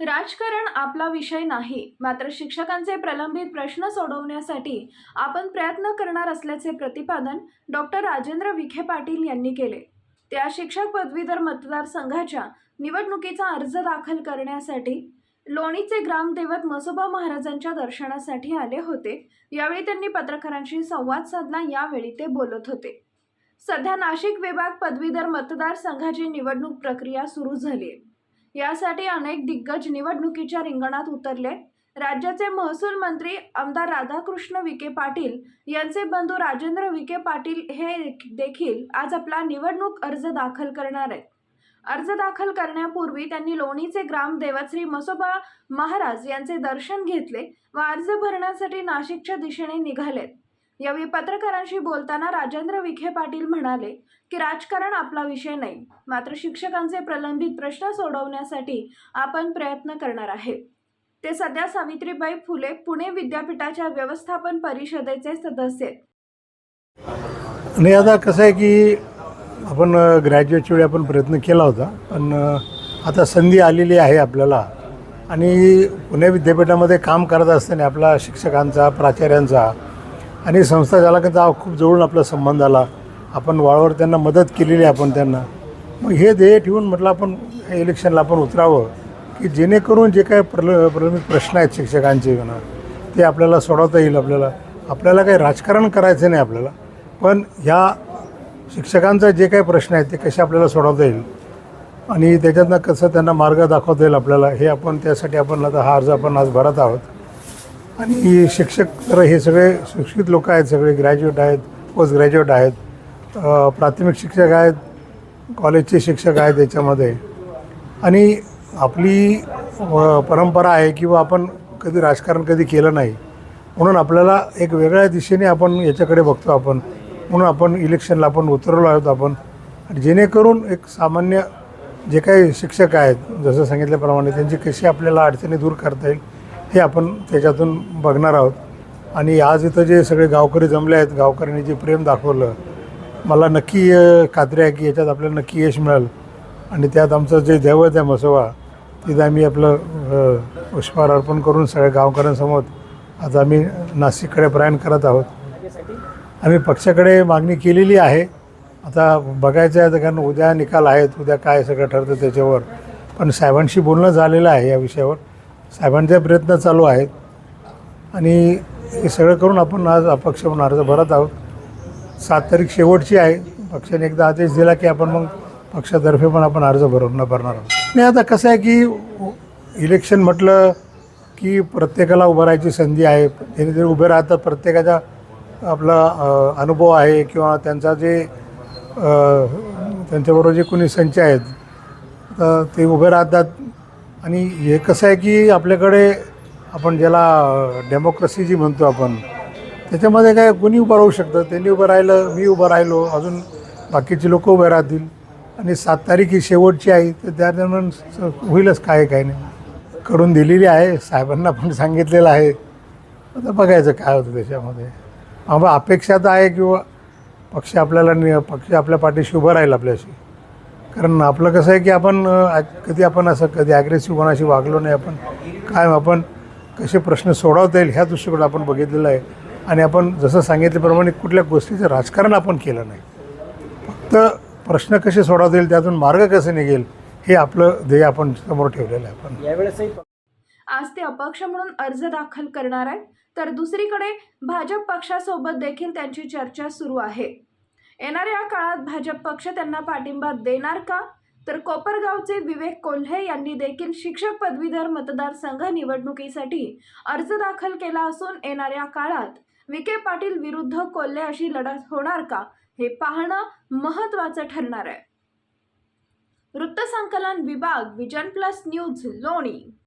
राजकारण आपला विषय नाही मात्र शिक्षकांचे प्रलंबित प्रश्न सोडवण्यासाठी आपण प्रयत्न करणार असल्याचे प्रतिपादन डॉक्टर राजेंद्र विखे पाटील यांनी केले. त्या शिक्षक पदवीधर मतदारसंघाच्या निवडणुकीचा अर्ज दाखल करण्यासाठी लोणीचे ग्रामदैवत मसोबा महाराजांच्या दर्शनासाठी आले होते. यावेळी त्यांनी पत्रकारांशी संवाद साधला यावेळी ते बोलत होते. सध्या नाशिक विभाग पदवीधर मतदारसंघाची निवडणूक प्रक्रिया सुरू झाली आहे. यासाठी अनेक दिग्गज निवडणुकीच्या रिंगणात उतरले. राज्याचे महसूल मंत्री आमदार राधाकृष्ण विखे पाटील यांचे बंधू राजेंद्र विखे पाटील हे देखील आज आपला निवडणूक अर्ज दाखल करणार आहेत. अर्ज दाखल करण्यापूर्वी त्यांनी लोणीचे ग्राम श्री मसोबा महाराज यांचे दर्शन घेतले व अर्ज भरण्यासाठी नाशिकच्या दिशेने निघालेत. यावेळी पत्रकारांशी बोलताना राजेंद्र विखे पाटील म्हणाले की राजकारण आपला विषय नाही मात्र शिक्षकांचे प्रलंबित प्रश्न सोडवण्यासाठी आपण प्रयत्न करणार आहे ते सध्या सावित्रीबाई फुले पुणे विद्यापीठाच्या व्यवस्थापन परिषदेचे सदस्य आणि आता कसं आहे की आपण ग्रॅज्युएटच्या वेळी आपण प्रयत्न केला होता पण आता संधी आलेली आहे आपल्याला. आणि पुणे विद्यापीठामध्ये काम करत असताना आपला शिक्षकांचा प्राचार्यांचा आणि संस्था चालकांचा खूप जवळून आपला संबंध आला. आपण वाळवर त्यांना मदत केलेली आपण त्यांना. मग हे ध्येय ठेवून म्हटलं आपण इलेक्शनला आपण उतरावं की जेणेकरून जे काय प्रल प्रलंबित प्रश्न आहेत शिक्षकांचे म्हणा ते आपल्याला सोडवता येईल आपल्याला. आपल्याला काही राजकारण करायचं नाही आपल्याला. पण ह्या शिक्षकांचा जे काही प्रश्न आहेत ते कसे आपल्याला सोडवता येईल? आणि त्याच्यातनं कसं त्यांना मार्ग दाखवता येईल आपल्याला हे आपण त्यासाठी आपण आता हा अर्ज आपण आज भरत आहोत. आणि शिक्षक तर हे सगळे शिक्षित लोक आहेत सगळे ग्रॅज्युएट आहेत पोस्ट ग्रॅज्युएट आहेत. प्राथमिक शिक्षक आहेत कॉलेजचे शिक्षक आहेत याच्यामध्ये आणि आपली परंपरा आहे किंवा आपण कधी राजकारण कधी केलं नाही. म्हणून आपल्याला एक वेगळ्या दिशेने आपण याच्याकडे बघतो आपण. म्हणून आपण इलेक्शनला आपण उतरलो आहोत आपण. आणि जेणेकरून एक सामान्य जे काही शिक्षक आहेत जसं सांगितल्याप्रमाणे त्यांची कशी आपल्याला अडचणी दूर करता येईल हे आपण त्याच्यातून बघणार आहोत. आणि आज इथं जे सगळे गावकरी जमले आहेत गावकऱ्यांनी जे प्रेम दाखवलं मला नक्की खात्री आहे की याच्यात आपल्याला नक्की यश मिळेल. आणि त्यात आमचं जे दैवत आहे मसोबा तिथं आम्ही आपलं पुष्पार पुष्पहार अर्पण करून सगळ्या गावकऱ्यांसमोर आज आम्ही नाशिककडे प्रयाण करत आहोत. आम्ही पक्षाकडे मागणी केलेली आहे. आता बघायचं आहे तर कारण उद्या निकाल आहेत उद्या काय सगळं ठरतं त्याच्यावर. पण साहेबांशी बोलणं झालेलं आहे या विषयावर. साहेबांचे प्रयत्न चालू आहेत. आणि हे सगळं करून आपण आज अपक्ष म्हणून अर्ज भरत आहोत. सात तारीख शेवटची आहे. पक्षाने एकदा आदेश दिला की आपण मग पक्षातर्फे पण आपण अर्ज भरून भरणार आहोत. नाही आता कसं आहे की इलेक्शन म्हटलं की प्रत्येकाला उभं राहायची संधी आहे. जेणे जे उभे राहतात प्रत्येकाचा आपला अनुभव आहे किंवा त्यांचा जे त्यांच्याबरोबर जे कोणी संच आहेत तर ते उभे राहतात. आणि हे कसं आहे की आपल्याकडे आपण ज्याला डेमोक्रेसी जी म्हणतो आपण त्याच्यामध्ये काय कोणी उभं राहू शकतं? त्यांनी उभं राहिलं मी उभं राहिलो अजून बाकीचे लोक उभे राहतील. आणि सात तारीख ही शेवटची आहे तर त्या दरम्यान होईलच काय काय नाही. करून दिलेली आहे साहेबांना पण सांगितलेलं आहे. आता बघायचं काय होतं त्याच्यामध्ये. आम्हाला अपेक्षा तर आहे किंवा पक्ष आपल्याला नि पक्ष आपल्या पाठीशी उभं राहील आपल्याशी. कारण आपलं कसं आहे की आपण कधी आपण असं कधी ॲग्रेसिव्ह कोणाशी वागलो नाही आपण काय आपण कसे प्रश्न सोडवता येईल ह्या दृष्टीकडे आपण बघितलेलं आहे. आणि आपण जसं सांगितल्याप्रमाणे कुठल्या गोष्टीचं राजकारण आपण केलं नाही. फक्त प्रश्न कसे सोडवता येईल त्यातून मार्ग कसे निघेल हे आपलं ध्येय आपण समोर ठेवलेलं आहे आपण. यावेळेसही आज ते अपक्ष म्हणून अर्ज दाखल करणार आहेत. तर दुसरीकडे भाजप पक्षासोबत देखील त्यांची चर्चा सुरू आहे. येणाऱ्या काळात भाजप पक्ष त्यांना पाठिंबा देणार का? तर कोपरगावचे विवेक कोल्हे यांनी देखील शिक्षक पदवीधर मतदारसंघ निवडणुकीसाठी अर्ज दाखल केला असून येणाऱ्या काळात विखे पाटील विरुद्ध कोल्हे अशी लढत होणार का? हे पाहणं महत्त्वाचं ठरणार आहे. वृत्तसंकलन विभाग विजन प्लस न्यूज लोणी.